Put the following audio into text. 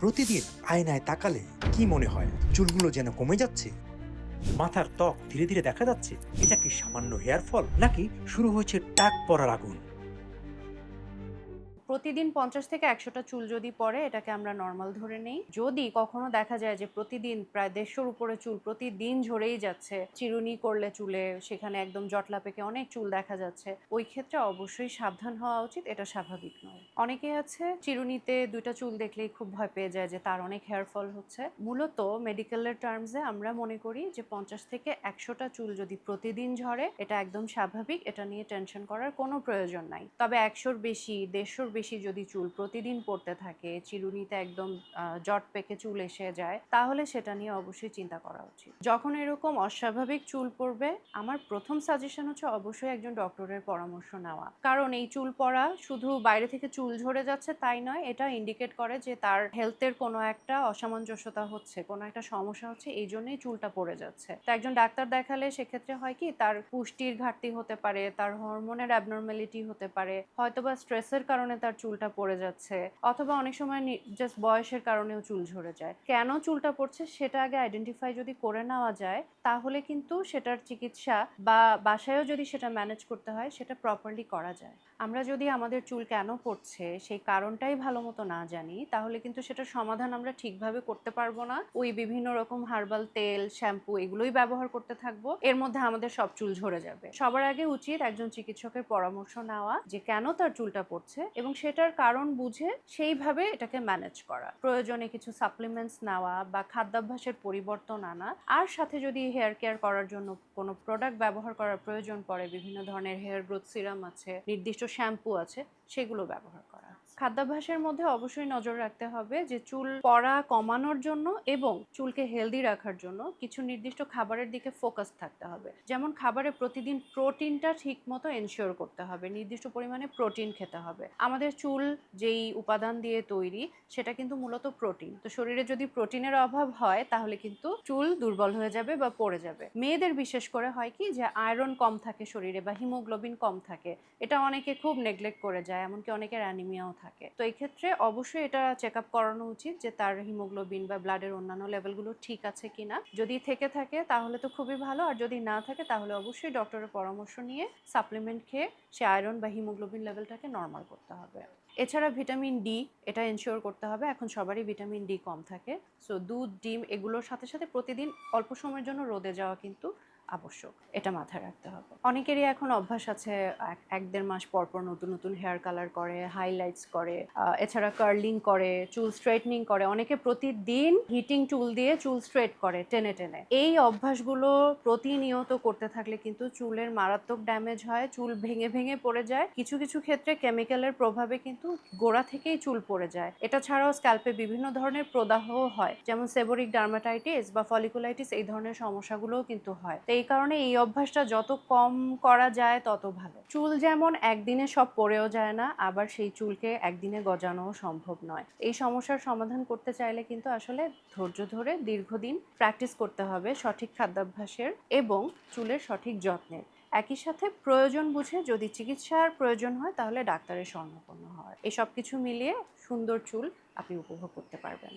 প্রতিদিন আয়নায় তাকালে কি মনে হয়? চুলগুলো যেন কমে যাচ্ছে? মাথার ত্বক ধীরে ধীরে দেখা যাচ্ছে, এটা কি সামান্য হেয়ার ফল নাকি শুরু হয়েছে টাক পরার আগুন? প্রতিদিন পঞ্চাশ থেকে একশোটা চুল যদি পড়ে, এটাকে আমরা নর্মাল ধরে নেই। যদি কখনো দেখা যায় যে প্রতিদিন প্রায় দেড়শোর উপরে চুল প্রতিদিন ঝরেই যাচ্ছে, চিরুনি করলে চুলে সেখানে একদম জটলা পেকে অনেক চুল দেখা যাচ্ছে, ওই ক্ষেত্রে অবশ্যই সাবধান হওয়া উচিত, এটা স্বাভাবিক নয়। অনেকে আছে চিরুনিতে দুইটা চুল দেখলেই খুব ভয় পেয়ে যায় যে তার অনেক হেয়ার ফল হচ্ছে। মূলত মেডিকেলের টার্মসে আমরা মনে করি যে পঞ্চাশ থেকে একশোটা চুল যদি প্রতিদিন ঝরে, এটা একদম স্বাভাবিক, এটা নিয়ে টেনশন করার কোনো প্রয়োজন নাই। তবে একশোর বেশি, দেড়শোর বেশি যদি চুল প্রতিদিন পড়তে থাকে, চিরুনিতে একদম জট পেকে চুল এসে যায়, তাহলে সেটা নিয়ে অবশ্যই চিন্তা করা উচিত। যখন এরকম অস্বাভাবিক চুল পড়বে, আমার প্রথম সাজেশন হচ্ছে অবশ্যই একজন ডক্টরের পরামর্শ নেওয়া। কারণ এই চুল পড়া শুধু বাইরে থেকে চুল ঝরে যাচ্ছে তাই নয়, এটা ইন্ডিকেট করে যে তার হেলথের কোনো একটা অসামঞ্জস্যতা হচ্ছে, কোনো একটা সমস্যা হচ্ছে, এই জন্যই চুলটা পড়ে যাচ্ছে। তো একজন ডাক্তার দেখালে সেক্ষেত্রে হয় কি, তার পুষ্টির ঘাটতি হতে পারে, তার হরমোনের অ্যাবনর্মালিটি হতে পারে, হয়তোবা স্ট্রেসের কারণে তার চুলটা পড়ে যাচ্ছে, অথবা অনেক সময় জাস্ট বয়সের কারণেও চুল ঝরে যায়। কেন চুলটা পড়ছে সেটা আগে আইডেন্টিফাই যদি করে নেওয়া যায়, তাহলে কিন্তু সেটার চিকিৎসা বা বাসায়ও যদি সেটা ম্যানেজ করতে হয়, সেটা প্রপারলি করা যায়। আমরা যদি আমাদের চুল কেন পড়ছে, সেই কারণটাই ভালো মতো না জানি, তাহলে কিন্তু সেটার সমাধান আমরা ঠিকভাবে করতে পারব না। ওই বিভিন্ন রকম হার্বাল তেল শ্যাম্পু এগুলোই ব্যবহার করতে থাকব, এর মধ্যে আমাদের সব চুল ঝরে যাবে। সবার আগে উচিত একজন চিকিৎসকের পরামর্শ নেওয়া যে কেন তার চুলটা পড়ছে এবং সেটার কারণ বুঝে সেইভাবে এটাকে ম্যানেজ করা। প্রয়োজনে কিছু সাপ্লিমেন্টস নেওয়া বা খাদ্যাভ্যাসের পরিবর্তন আনা। আর সাথে যদি হেয়ার কেয়ার করার জন্য কোনো প্রোডাক্ট ব্যবহার করার প্রয়োজন পড়ে, বিভিন্ন ধরনের হেয়ার গ্রোথ সিরাম আছে, নির্দিষ্ট শ্যাম্পু আছে, সেগুলো ব্যবহার করা। খাদ্যাভ্যাসের মধ্যে অবশ্যই নজর রাখতে হবে যে চুল পড়া কমানোর জন্য এবং চুলকে হেলদি রাখার জন্য কিছু নির্দিষ্ট খাবারের দিকে ফোকাস থাকতে হবে। যেমন খাবারে প্রতিদিন প্রোটিনটা ঠিক মতো এনশিওর করতে হবে, নির্দিষ্ট পরিমাণে প্রোটিন খেতে হবে। আমাদের চুল যেই উপাদান দিয়ে তৈরি, সেটা কিন্তু মূলত প্রোটিন। তো শরীরে যদি প্রোটিনের অভাব হয়, তাহলে কিন্তু চুল দুর্বল হয়ে যাবে বা পড়ে যাবে। মেয়েদের বিশেষ করে হয় কি যে আয়রন কম থাকে শরীরে বা হিমোগ্লোবিন কম থাকে। এটা অনেকে খুব নেগলেক্ট করে যায়, এমনকি অনেকের অ্যানিমিয়াও থাকে। তো এই ক্ষেত্রে অবশ্যই এটা চেক আপ করানো উচিত যে তার হিমোগ্লোবিন বা ব্লাডের অন্যান্য লেভেলগুলো ঠিক আছে কিনা। যদি থেকে থাকে তাহলে তো খুবই ভালো, আর যদি না থাকে তাহলে অবশ্যই ডক্টরের পরামর্শ নিয়ে সাপ্লিমেন্ট খেয়ে সে আয়রন বা হিমোগ্লোবিন লেভেলটাকে নর্মাল করতে হবে। এছাড়া ভিটামিন ডি এটা এনশিওর করতে হবে, এখন সবারই ভিটামিন ডি কম থাকে। সো দুধ, ডিম এগুলোর সাথে সাথে প্রতিদিন অল্প সময়ের জন্য রোদে যাওয়া কিন্তু আবশ্যক, এটা মাথায় রাখতে হবে। অনেকেরই এখন অভ্যাস আছে, এক- দেড় মাস পর পর নতুন নতুন হেয়ার কালার করে হাইলাইটস করে এছাড়া কার্লিং করে, চুল স্ট্রেটনিং করে, অনেকে প্রতিদিন হিটিং চুল দিয়ে চুল স্ট্রেট করে, টেনে টেনে। এই অভ্যাসগুলো প্রতিনিয়ত করতে থাকলে কিন্তু চুলের মারাত্মক ড্যামেজ হয়, চুল ভেঙে ভেঙে পড়ে যায়। কিছু কিছু ক্ষেত্রে কেমিক্যালের প্রভাবে কিন্তু গোড়া থেকেই চুল পড়ে যায়। এটা ছাড়াও স্ক্যাল্পে বিভিন্ন ধরনের প্রদাহও হয়, যেমন সেবরিক ডার্মাটাইটিস বা ফলিকুলাইটিস এই ধরনের সমস্যাগুলোও কিন্তু হয়। এই কারণে এই অভ্যাসটা যত কম করা যায় তত ভালো। চুল যেমন একদিনে সব পড়েও যায় না, আবার সেই চুলকে একদিনে গজানোও সম্ভব নয়। এই সমস্যার সমাধান করতে চাইলে কিন্তু আসলে ধৈর্য ধরে দীর্ঘদিন প্র্যাকটিস করতে হবে সঠিক খাদ্যাভ্যাসের এবং চুলের সঠিক যত্নের। একই সাথে প্রয়োজন বুঝে যদি চিকিৎসার প্রয়োজন হয় তাহলে ডাক্তারের স্বর্ণপন্ন হয় এসব কিছু মিলিয়ে সুন্দর চুল আপনি উপভোগ করতে পারবেন।